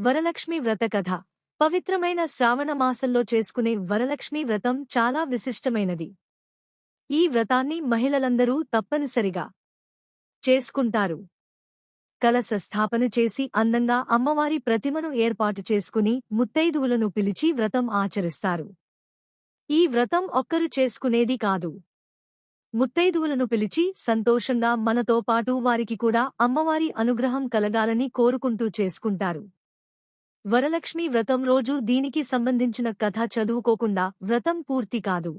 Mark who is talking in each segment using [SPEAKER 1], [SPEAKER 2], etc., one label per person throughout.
[SPEAKER 1] వరలక్ష్మి వ్రత కథ. పవిత్రమైన శ్రావణ మాసంలో చేసుకునే వరలక్ష్మి వ్రతం చాలా విశిష్టమైనది. ఈ వ్రతాన్ని మహిళలందరూ తప్పనిసరిగా చేసుకుంటారు. కలశ స్థాపన చేసి అందంగా అమ్మవారి ప్రతిమను ఏర్పాటు చేసుకుని ముత్తైదువులను పిలిచి వ్రతం ఆచరిస్తారు. ఈ వ్రతం ఒక్కరు చేసుకునేది కాదు. ముత్తైదువులను పిలిచి సంతోషంగా మనతో పాటు వారికి కూడా అమ్మవారి అనుగ్రహం కలగాలని కోరుకుంటూ చేసుకుంటారు. వరలక్ష్మి వ్రతం రోజు దీనికి సంబంధించిన కథ చదువుకోకుండా వ్రతం పూర్తి కాదు.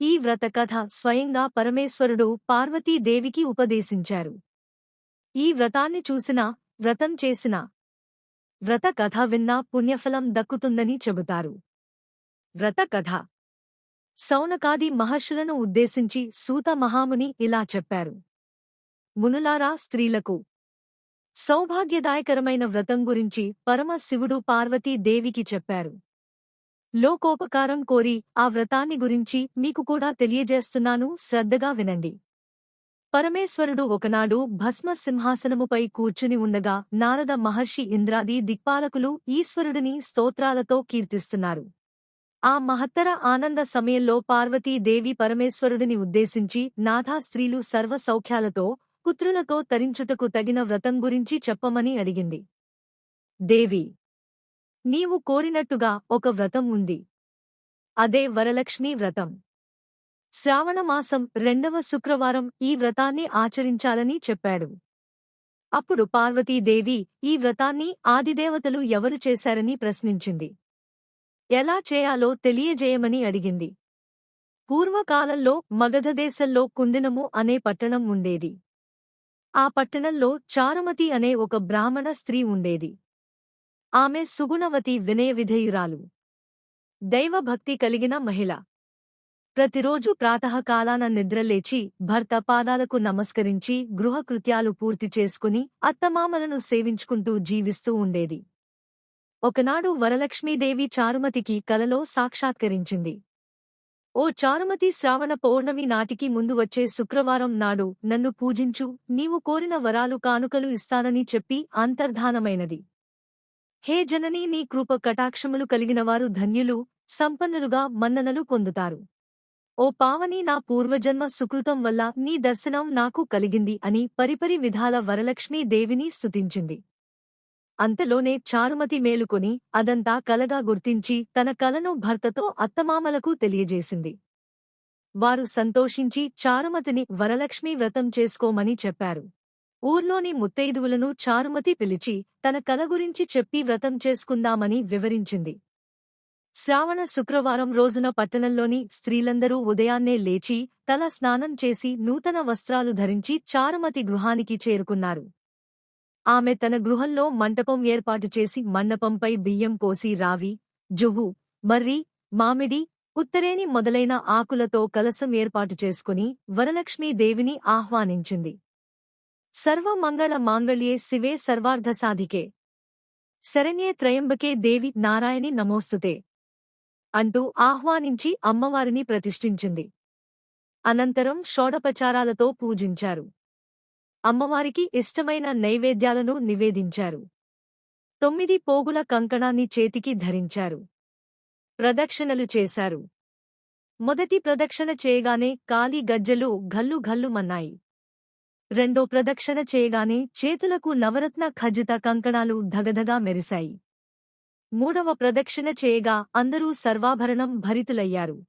[SPEAKER 1] ఈ వ్రత కథ స్వయంగా పరమేశ్వరుడు పార్వతీదేవికి ఉపదేశించారు. ఈ వ్రతాన్ని చూసినా వ్రతం చేసినా వ్రత కథ విన్నా పుణ్యఫలం దక్కుతుందని చెబుతారు. వ్రత కథ. సౌనకాది మహర్షులను ఉద్దేశించి సూత మహాముని ఇలా చెప్పారు. మునులారా స్త్రీలకు సౌభాగ్యదాయకరమైన వ్రతం గురించి పరమశివుడు పార్వతీదేవికి చెప్పారు. లోకోపకారం కోరి ఆ వ్రతాన్ని గురించి మీకు కూడా తెలియజేస్తున్నాను శ్రద్ధగా వినండి. పరమేశ్వరుడు ఒకనాడు భస్మ సింహాసనముపై కూర్చుని ఉండగా నారద మహర్షి ఇంద్రాది దిక్పాలకులు ఈశ్వరుడిని స్తోత్రాలతో కీర్తిస్తున్నారు. ఆ మహత్తర ఆనంద సమయంలో పార్వతీదేవి పరమేశ్వరుడిని ఉద్దేశించి నాథా స్త్రీలు సర్వ సౌఖ్యాలతో పుత్రులతో తరించుటకు తగిన వ్రతం గురించి చెప్పమని అడిగింది. దేవి నీవు కోరినట్టుగా ఒక వ్రతం ఉంది. అదే వరలక్ష్మీ వ్రతం. శ్రావణమాసం రెండవ శుక్రవారం ఈ వ్రతాన్ని ఆచరించాలని చెప్పాడు. అప్పుడు పార్వతీదేవి ఈ వ్రతాన్ని ఆదిదేవతలు ఎవరు చేశారని ప్రశ్నించింది. ఎలా చేయాలో తెలియజేయమని అడిగింది. పూర్వకాలంలో మగధదేశంలో కుండినము అనే పట్టణం ఉండేది. ఆ పట్టణంలో చారుమతి అనే ఒక బ్రాహ్మణ స్త్రీ ఉండేది. ఆమె సుగుణవతి వినయ విధేయురాలు దైవభక్తి కలిగిన మహిళ. ప్రతిరోజు ప్రాతకాలాన నిద్రలేచి భర్త పాదాలకు నమస్కరించి గృహకృత్యాలు పూర్తి చేసుకుని అత్తమామలను సేవించుకుంటూ జీవిస్తూ ఉండేది. ఒకనాడు వరలక్ష్మీదేవి చారుమతికి కలలో సాక్షాత్కరించింది. ఓ చారుమతి శ్రావణ పౌర్ణమి నాటికి ముందు వచ్చే శుక్రవారం నాడు నన్ను పూజించు. నీవు కోరిన వరాలు కానుకలు ఇస్తానని చెప్పి అంతర్ధానమైనది. హే జననీ నీ కృప కటాక్షములు కలిగినవారు ధన్యులు సంపన్నులుగా మన్ననలు పొందుతారు. ఓ పావని నా పూర్వజన్మ సుకృతం వల్ల నీ దర్శనం నాకు కలిగింది అని పరిపరి విధాల వరలక్ష్మీ దేవిని స్తుతించింది. అంతలోనే చారుమతి మేలుకొని అదంతా కలగా గుర్తించి తన కలను భర్తతో అత్తమామలకు తెలియజేసింది. వారు సంతోషించి చారుమతిని వరలక్ష్మీ వ్రతం చేసుకోమని చెప్పారు. ఊర్లోని ముత్తైదువులను చారుమతి పిలిచి తన కల గురించి చెప్పి వ్రతం చేసుకుందామని వివరించింది. శ్రావణ శుక్రవారం రోజున పట్టణంలోని స్త్రీలందరూ ఉదయాన్నే లేచి తల స్నానం చేసి నూతన వస్త్రాలు ధరించి చారుమతి గృహానికి చేరుకున్నారు. ఆమె తన గృహంలో మంటపం ఏర్పాటు చేసి మండపంపై బియ్యం పోసి రావి జువ్వు మర్రి మామిడి ఉత్తరేణి మొదలైన ఆకులతో కలసం ఏర్పాటు చేసుకుని వరలక్ష్మీదేవిని ఆహ్వానించింది. సర్వమంగళ మాంగళ్యే శివే సర్వార్ధసాధికే శరణ్యే త్రయంబకే దేవి నారాయణి నమోస్తుతే. అంటూ ఆహ్వానించి అమ్మవారిని ప్రతిష్ఠించింది. అనంతరం షోడపచారాలతో పూజించారు. అమ్మవారికి ఇష్టమైన నైవేద్యాలను నివేదించారు. తొమ్మిది పోగుల కంకణాన్ని చేతికి ధరించారు. ప్రదక్షిణలు చేశారు. మొదటి ప్రదక్షిణ చేయగానే కాలి గజ్జలు ఘల్లు మన్నాయి. రెండో ప్రదక్షిణ చేయగానే చేతులకు నవరత్న ఖజిత కంకణాలు ధగధగా మెరిశాయి. మూడవ ప్రదక్షిణ చేయగా అందరూ సర్వాభరణం భరితులయ్యారు.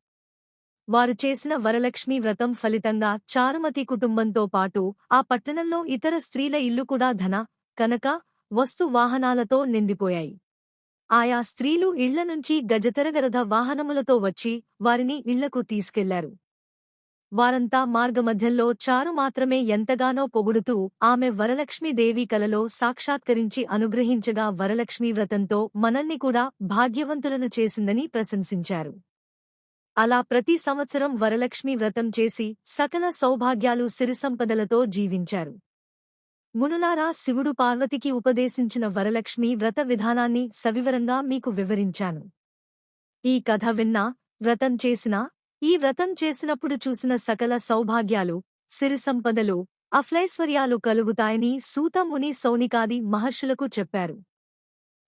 [SPEAKER 1] వారు చేసిన వరలక్ష్మీ వ్రతం ఫలితంగా చారుమతి కుటుంబంతో పాటు ఆ పట్టణంలో ఇతర స్త్రీల ఇల్లు కూడా ధన కనక వస్తు వాహనాలతో నిండిపోయాయి. ఆయా స్త్రీలు ఇళ్ళ నుంచి గజతరగరథ వాహనములతో వచ్చి వారిని ఇళ్ళకు తీసుకెళ్ళారు. వారంతా మార్గమధ్యంలో చారు మాత్రమే ఎంతగానో పొగుడుతూ ఆమె వరలక్ష్మీదేవి కలలో సాక్షాత్కరించి అనుగ్రహించగా వరలక్ష్మీ వ్రతంతో మనల్ని కూడా భాగ్యవంతులను చేసిందని ప్రశంసించారు. అలా ప్రతి సంవత్సరం వరలక్ష్మి వ్రతం చేసి సకల సౌభాగ్యాలు సిరిసంపదలతో జీవించారు. మునులారా శివుడు పార్వతికి ఉపదేశించిన వరలక్ష్మి వ్రత విధానాన్ని సవివరంగా మీకు వివరించాను. ఈ కథ విన్నా వ్రతం చేసినా ఈ వ్రతం చేసినప్పుడు చూసిన సకల సౌభాగ్యాలు సిరిసంపదలు అఫ్లైశ్వర్యాలు కలుగుతాయని సూతముని సౌనికాది మహర్షులకు చెప్పారు.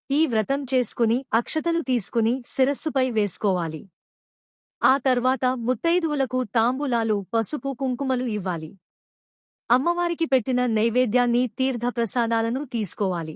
[SPEAKER 1] ఈ వ్రతం చేసుకుని అక్షతలు తీసుకుని శిరస్సుపై వేసుకోవాలి. ఆ తర్వాత ముత్తైదువులకు తాంబూలాలు పసుపు కుంకుమలు ఇవ్వాలి. అమ్మవారికి పెట్టిన నైవేద్యాన్ని తీర్థప్రసాదాలను తీసుకోవాలి.